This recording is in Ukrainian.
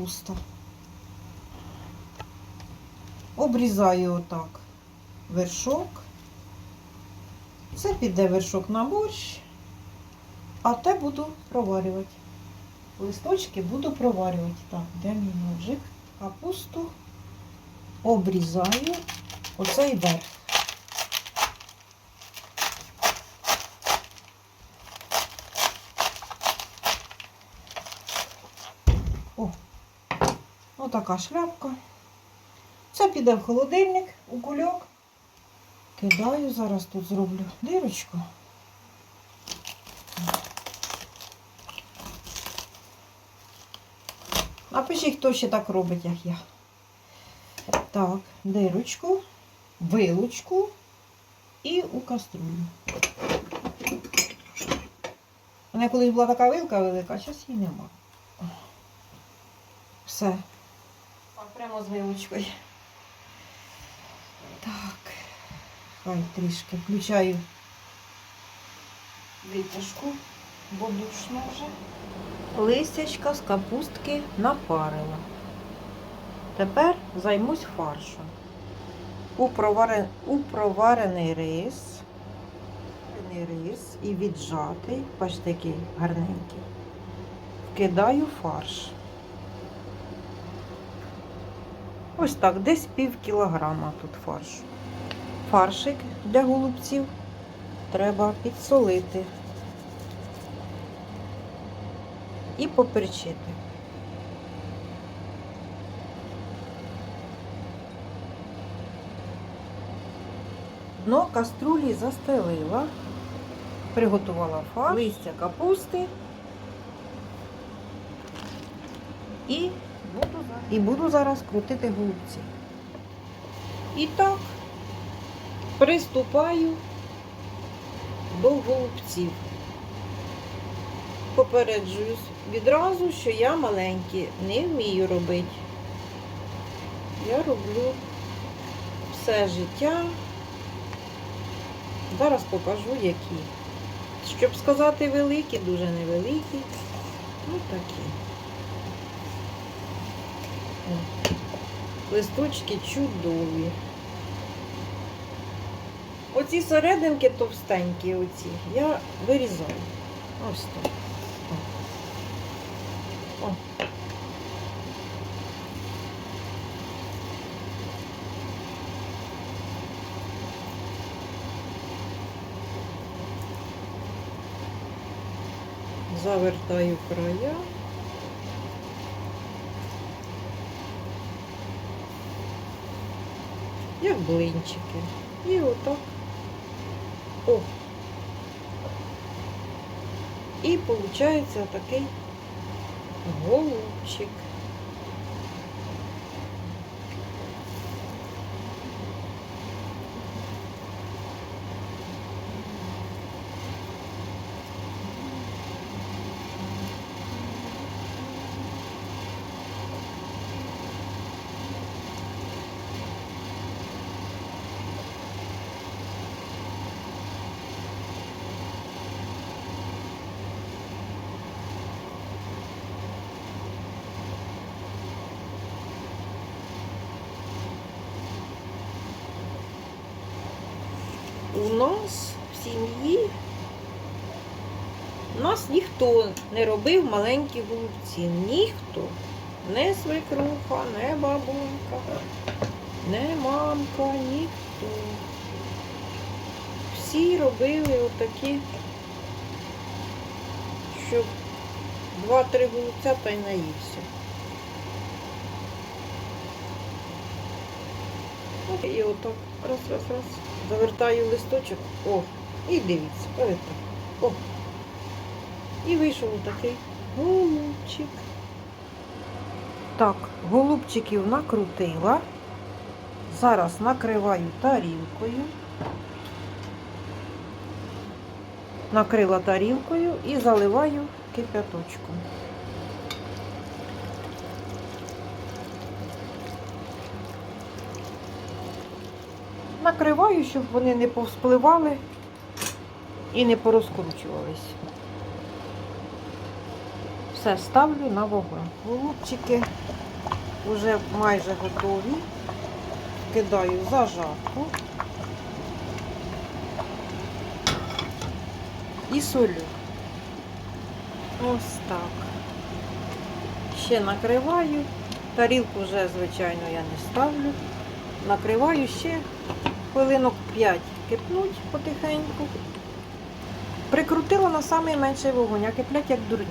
капуста. Обрізаю отак вершок. Це піде вершок на борщ, а те буду проварювати. Листочки буду проварювати. Так, де мій ножик? Капусту обрізаю оцей верх. Отака шляпка. Це піде в холодильник у кульок. Кидаю, зараз тут зроблю дирочку. Напишіть, хто ще так робить, як я. Так, дирочку, вилочку і у каструлю. У мене колись була така вилка велика, а зараз її нема. Все. Прямо з вилочкою. Так. Хай трішки включаю витяжку, бо душно вже. Листячка з капустки напарила. Тепер займусь фаршем. У, проварен... у проварений рис, рис і віджатий, бачите, такий гарненький. Вкидаю фарш. Ось так, десь пів кілограма тут фаршу. Фаршик для голубців треба підсолити і поперчити. Дно каструлі застелила, приготувала фарш, листя капусти і буду, і буду зараз крутити голубці. І так, приступаю до голубців. Попереджуюсь відразу, що я маленькі, не вмію робити. Я роблю все життя. Зараз покажу, які. Щоб сказати великі, дуже невеликі. Ну такі. Листочки чудові. Оці серединки товстенькі, оці, я вирізаю. Ось так. Завертаю края. Як блинчики. І отак. О. І виходить такий голубчик. У нас в сім'ї нас ніхто не робив маленькі голубці. Ніхто. Не свекруха, не бабунька, не мамка, ніхто. Всі робили отакі, щоб два-три голубця та й наївся. І отак раз, раз, раз. Завертаю листочок. О, і дивіться, ось. О. І вийшов такий голубчик. Так, голубчиків накрутила. Зараз накриваю тарілкою. Накрила тарілкою і заливаю кип'яточком. Накриваю, щоб вони не повспливали і не порозкручувались. Все, ставлю на вогонь. Голубчики вже майже готові. Кидаю зажарку. І солю. Ось так. Ще накриваю. Тарілку вже, звичайно, я не ставлю. Накриваю ще хвилинок 5 кипнуть потихеньку. Прикрутила на самий менший вогонь, а киплять як дурні.